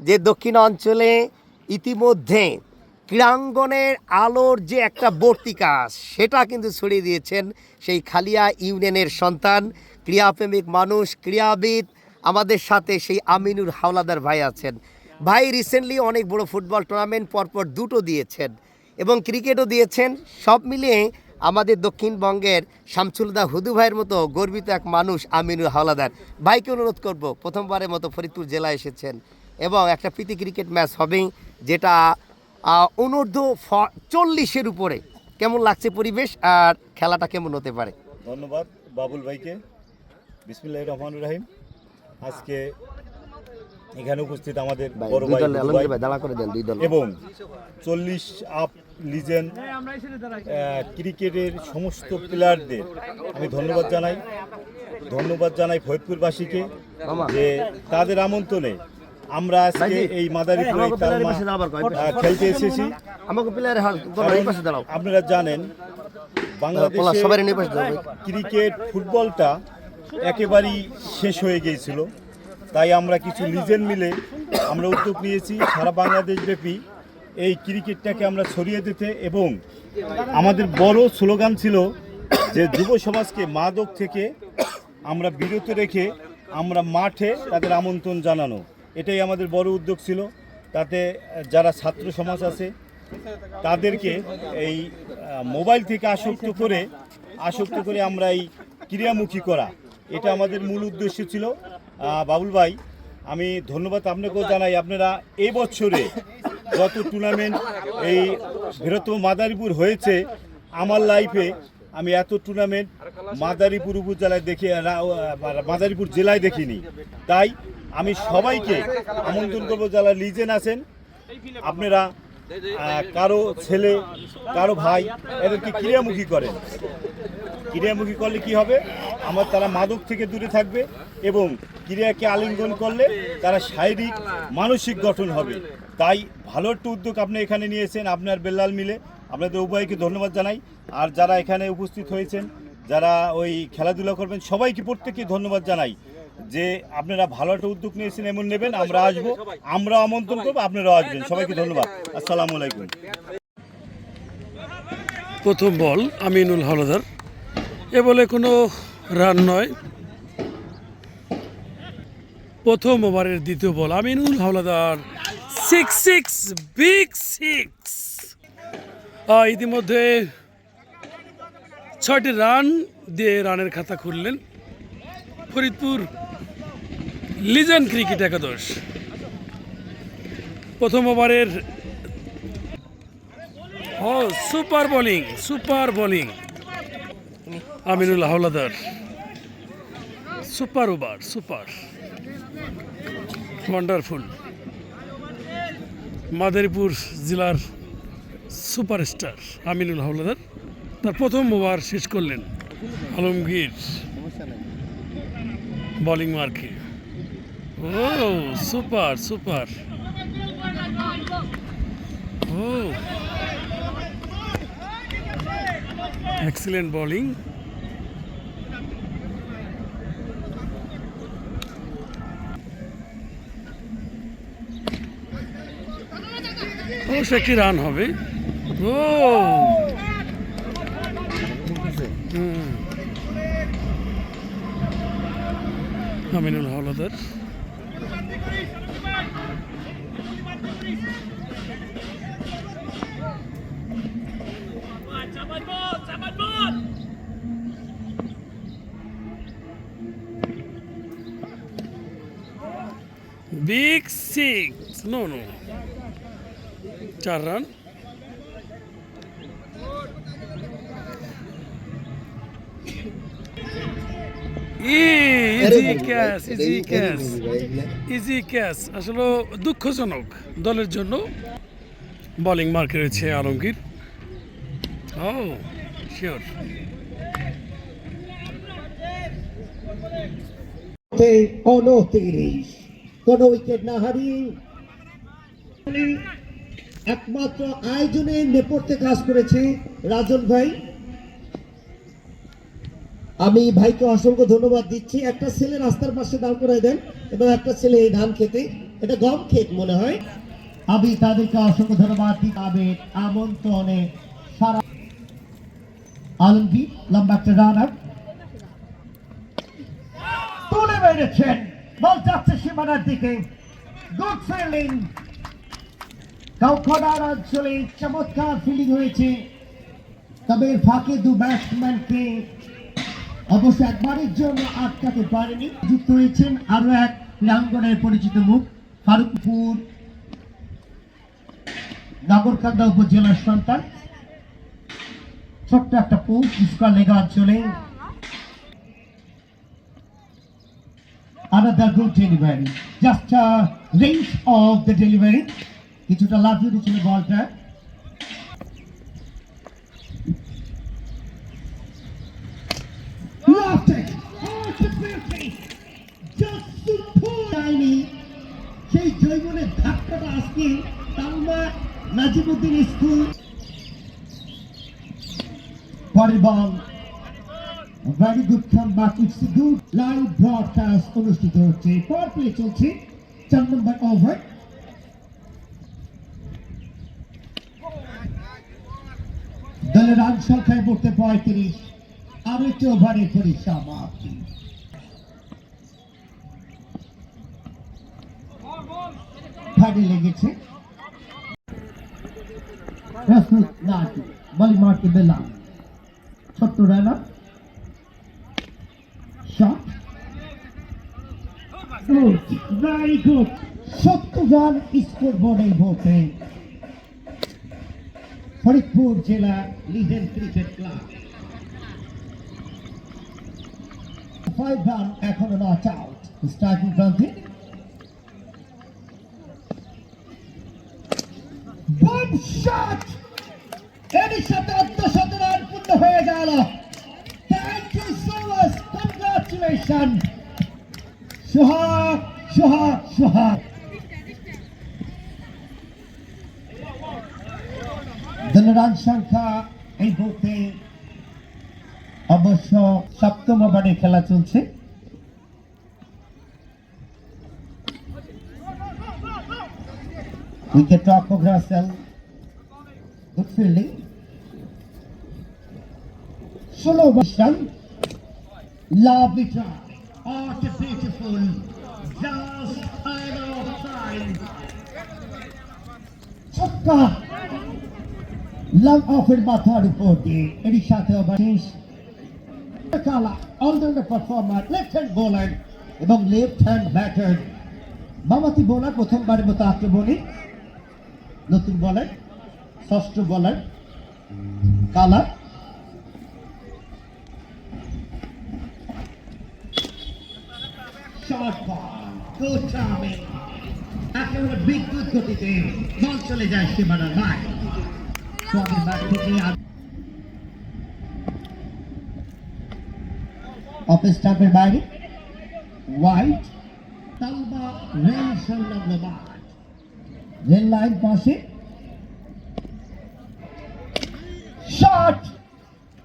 যে দক্ষিণ অঞ্চলে ইতিমধ্যে ক্রীড়াঙ্গনের আলোর যে একটা বর্তিকা, সেটা কিন্তু ছড়িয়ে দিয়েছেন সেই খালিয়া ইউনিয়নের সন্তান, ক্রীড়াপ্রেমিক মানুষ, ক্রীড়াবিদ, আমাদের সাথে সেই আমিনুর হাওলাদার ভাই আছেন। ভাই রিসেন্টলি অনেক বড় ফুটবল টুর্নামেন্ট পরপর দুটো দিয়েছেন এবং ক্রিকেটও দিয়েছেন। সব মিলিয়ে আমাদের দক্ষিণবঙ্গের শামসুলদা হুদু ভাইয়ের মতো গর্বিত এক মানুষ আমিনুর হাওলাদার। ভাইকে অনুরোধ করব, প্রথমবারের মতো ফরিদপুর জেলায় এসেছেন। এবং একটা প্রীতি ক্রিকেট ম্যাচ হবে যেটা অনূর্ধ্ব ফ- চল্লিশের উপরে। কেমন লাগছে পরিবেশ আর খেলাটা কেমন হতে পারে? ধন্যবাদ বাবুল ভাইকে। বিসমিল্লাহ রহমান রাহিম। আজকে এখানে উপস্থিত আমাদের বড় ভাই দাঁড়া করে দেন দুই দল। এবং চল্লিশ আপ লিজেন্ড ক্রিকেটের সমস্ত প্লেয়ারদের আমি ধন্যবাদ জানাই। ধন্যবাদ জানাই ফরিদপুরবাসীকে যে তাদের আমন্ত্রণে আমরা আজকে এই মাদারীপুরে খেলতে এসেছি। আমাকে প্লেয়ারের এই পাশে দাঁড়াও। আপনারা জানেন বাংলাদেশে সবারই নিয়ে পাশে দাঁড়াও। ক্রিকেট ফুটবলটা একেবারেই শেষ হয়ে গিয়েছিল তাই আমরা কিছু লিজেন্ড মিলে আমরা উদ্যোগ নিয়েছি সারা বাংলাদেশ ব্যাপী এই ক্রিকেটটাকে আমরা ছড়িয়ে দিতে এবং আমাদের বড় স্লোগান ছিল যে যুব সমাজকে মাদক থেকে আমরা বিরত রেখে আমরা মাঠে তাদের আমন্ত্রণ জানানো। এটাই আমাদের বড় উদ্যোগ ছিল। তাতে যারা ছাত্র সমাজ আছে, তাদেরকে এই মোবাইল থেকে আসক্ত করে আসক্ত করে আমরা এই ক্রিয়ামুখী করা, এটা আমাদের মূল উদ্দেশ্য ছিল। বাবুল ভাই, আমি ধন্যবাদ আপনাকেও জানাই। আপনারা এই বছরে টুর্নামেন্ট এই বৃহত্তম মাদারীপুর হয়েছে, আমার লাইফে আমি এত টুর্নামেন্ট মাদারীপুর উপজেলায় দেখি মাদারীপুর জেলায় দেখিনি। তাই আমি সবাইকে আমন্ত্রণ করব যারা লিজেন আছেন। আপনারা কারও ছেলে, কারও ভাই এদেরকে ক্রিয়ামুখী করেন। ক্রিয়ামুখী করলে কি হবে? আমার তারা মাদক থেকে দূরে থাকবে এবং ক্রিয়াকে আলিঙ্গন করলে তারা শারীরিক, মানসিক গঠন হবে। তাই ভালো একটা উদ্যোগ আপনি এখানে নিয়েছেন, আপনার বেল্লাল মিলে। আপনাদের উভয়কে ধন্যবাদ জানাই। আর যারা এখানে উপস্থিত হয়েছেন, যারা ওই খেলাধুলা করবেন, সবাইকে প্রত্যেককে ধন্যবাদ জানাই। যে আপনারা ভালো একটা উদ্যোগ নিয়েছেন এমন নেবেন আমরা আসব আমরা আমন্ত্রণ করব আপনারাও আসবেন সবাইকে ধন্যবাদ আসসালামু আলাইকুম প্রথম বল আমিনুল হাওলাদার এ বলে কোনো রান নয় প্রথম ওভারের দ্বিতীয় ball Aminul Howlader six six big six ইতিমধ্যে ছয়টি রান দিয়ে রানের খাতা খুললেন ফরিদপুর লিজেন্ড ক্রিকেট একাদশ। প্রথম ওভারের ও super bowling super bowling. Aminul Howlader. Super over, super. Wonderful Madaripur জেলার সুপারস্টার আমিনুল হাওলাদার তার প্রথম ওভার শেষ করলেন আলমগীর। বোলিং মার্কে। Oh super super oh excellent bowling. অবশ্য একটি রান হবে? ও। Aminul Howlader. Big six no no চার run easy catch easy catch easy catch আসলে দুঃখজনক দলের জন্য। বোলিং মার্কে রয়েছে আলমগীর। ও শিওর অনতিরিশ কোন উইকেট না হারিয়ে একমাত্র আয়োজনের নেপথ্যে কাজ করেছে রাজন ভাই। আমি ভাইকে অসংখ্য ধন্যবাদ দিচ্ছি। একটা ছেলে রাস্তার পাশে দাঁড় করাই দেন এবং একটা ছেলে এই ধান খেতে। এটা গম খেত মনে হয়। আমি তাদেরকে অসংখ্য ধন্যবাদ দিতে আমন্ত্রণে সারা আলমগীর, লম্বা একটা রানার তুলে মেরেছেন। বল যাচ্ছে সীমানার দিকে। গুড ফিল্ডিং কাউখড়ার অঞ্চলে চমৎকার ফিল্ডিং হয়েছে। তবে ফাঁকে দু ব্যাটসম্যানকে অবশ্য একবারের জন্য আটকাতে পারেনি। যুক্ত হয়েছেন আরও এক ক্রীড়াঙ্গনের পরিচিত মুখ, ফারুকপুর নাগরকান্দা উপজেলার সন্তান। ছোট্ট একটা পোস্ট ইস্কা লেগা অঞ্চলে another good delivery. Just a range of the delivery. কিছুটা লাফিয়ে দিয়েছিল বলটা. Oh। সেই জৈবনের ধাক্কাটা আজকে তালমা নাজিমুদ্দিন স্কুল পরের ball come back it's good live broadcast অনুষ্ঠিত হচ্ছে। পর প্লে চলছে চার নম্বর ওভার। দলের রান সংখ্যায় পড়তে পঁয়ত্রিশ, আর একটি ওভারের পরিসমাপ্তি ফাইডে লেগেছে। প্রস্তুত না বলি মারতে বেলা ছোট্ট রানার Good, very good. সত্তর রান স্কোর বোর্ডে ভোটে ফরিদপুর জেলা legend cricket club five run এখনও নট আউট স্টার্টিং প্রান্তে Boom shot! এরই সাথে অর্ধশত রান পূর্ণ হয়ে গেল Thank you so much. Congratulations. Suhag, Suhag, Suhag. দলের রান সংখ্যা এই মুহূর্তে অবশ্য সপ্তম ওভারে খেলা চলছে wicket of Rasel good fielding ষোলো বছর Lovely try. Beautiful. Just kind of time. ছক্কা লং অফের মাথার উপর এবং লেফট হ্যান্ড ব্যাটার মামাতি বোলার প্রথমবারের মতো আক্রমণে নতুন বলার ষষ্ঠ বলার কালা যায় সীমানার বাইরে হোয়াইট তালবা রেল সংলগ্ন রেল লাইন পাশে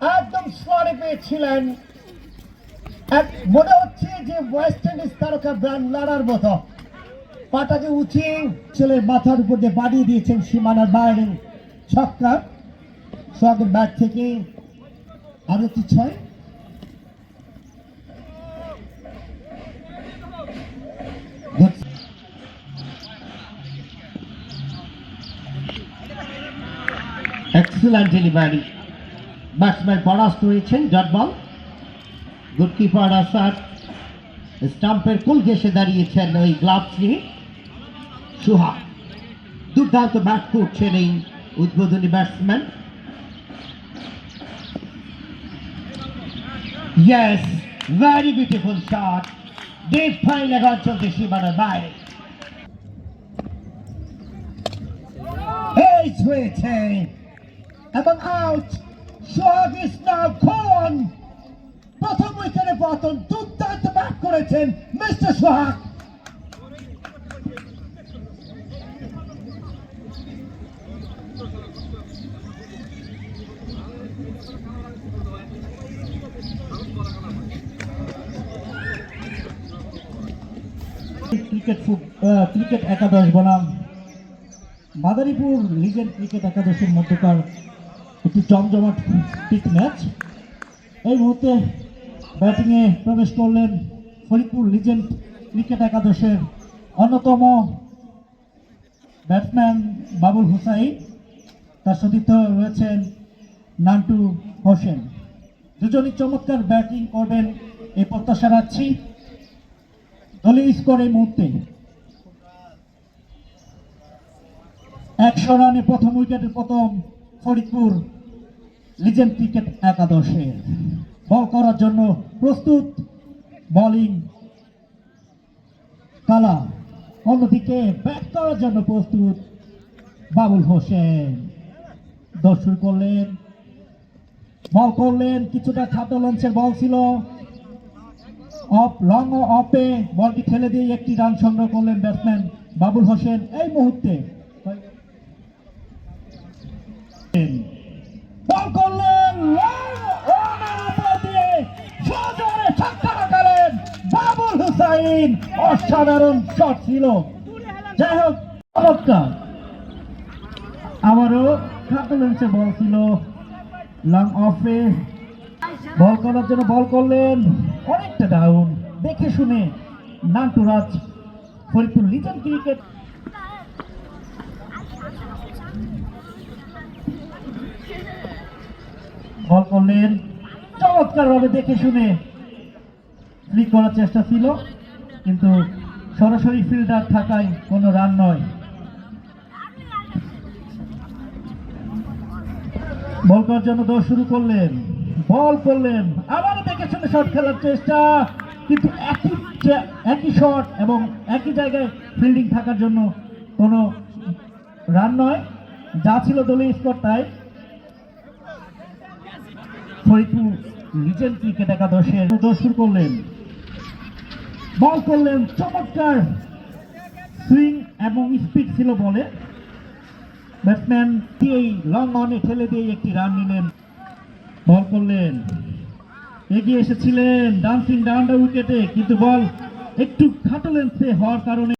একদম স্লোয়ারে পেয়েছিলেন। মনে হচ্ছে যে ওয়েস্ট ইন্ডিজ তারকা ব্রান্ড লাড়ার মতো। পাটাকে উঠিয়ে ছেলের মাথার উপর দিয়ে বাড়িয়ে দিয়েছেন সীমানার বাইরে। ছক্কা। ব্যাট থেকে আরও একটি ছয়। এক্সিলেন্ট ডেলিভারি ব্যাটসম্যান পরাস্ত হয়েছেন ডট বল আসার স্টাম্পের কুল ঘেসে দাঁড়িয়েছেন ওই গ্লাভস। সুহা, দুর্দান্ত ব্যাট করছেন এই উদ্বোধনী batsman yes very beautiful shot দেব ফাইন এখন চলছে সীমানার বাইরে। এই হয়েছে। এবং আউট সোহাগ ইস নাও গন প্রথম উইকেটে পতন দুর্দান্ত ব্যাট করেছেন মিস্টার সোহাগ। ক্রিকেট ক্রিকেট একাদশ বনাম। মাদারীপুর লিজেন্ড ক্রিকেট একাদশের মধ্যকার একটি জমজমাট ম্যাচ। এই মুহূর্তে ব্যাটিংয়ে প্রবেশ করলেন ফরিদপুর লিজেন্ড ক্রিকেট একাদশের অন্যতম ব্যাটসম্যান বাবুল হুসাইন। তার সতীর্থ রয়েছেন নান্টু হোসেন। দুজনই চমৎকার ব্যাটিং করবেন, এই প্রত্যাশা রাখছি। দলীয় স্কোর এই মুহূর্তে। একশো রানে প্রথম উইকেটের প্রথম ফরিদপুর লিজেন্ড ক্রিকেট একাদশের। বল করার জন্য প্রস্তুত বোলিং কালা অন্যদিকে ব্যাট করার জন্য প্রস্তুত বাবুল হোসেন। দর্শন করলেন বল করলেন, কিছুটা খাটো লঞ্চের বল ছিল। অফ লং ও অফে বলটি ঠেলে দিয়ে একটি রান সংগ্রহ করলেন ব্যাটসম্যান বাবুল হোসেন এই মুহূর্তে। বল করলেন হুসাইন অসাধারণ শট ছিল। যাই হোক, চমৎকার। আবারও খাটো লেন্সে বল ছিল। লং অফে বল করার জন্য বল করলেন। অনেকটা ডাউন দেখে শুনে নান্টুরাজ ফরিদপুর লিটন ক্রিকেট বল করলেন। চমৎকার ভাবে দেখে শুনে ফ্লিক করার চেষ্টা ছিল, কিন্তু সরাসরি ফিল্ডার থাকায় কোনো রান নয়। বল করার জন্য দৌড় শুরু করলেন। বল করলেন। আবারও দেখে শট খেলার চেষ্টা, কিন্তু একই একই শট এবং একই জায়গায় ফিল্ডিং থাকার জন্য কোনো রান নয়। যা ছিল দলীয় স্কোর তাই। ফরিদপুর লিজেন্ড ক্রিকেট একাদশের দৌড় শুরু করলেন। বল করলেন, চমৎকার। সুইং এবং স্পিড ছিল বলে। ব্যাটসম্যান এই লং অনে ঠেলে দিয়ে একটি রান নিলেন। বল করলেন। এগিয়ে এসেছিলেন ডান্সিং ডাউন উইকেটে, কিন্তু বল একটু খাটলেন সে হওয়ার কারণে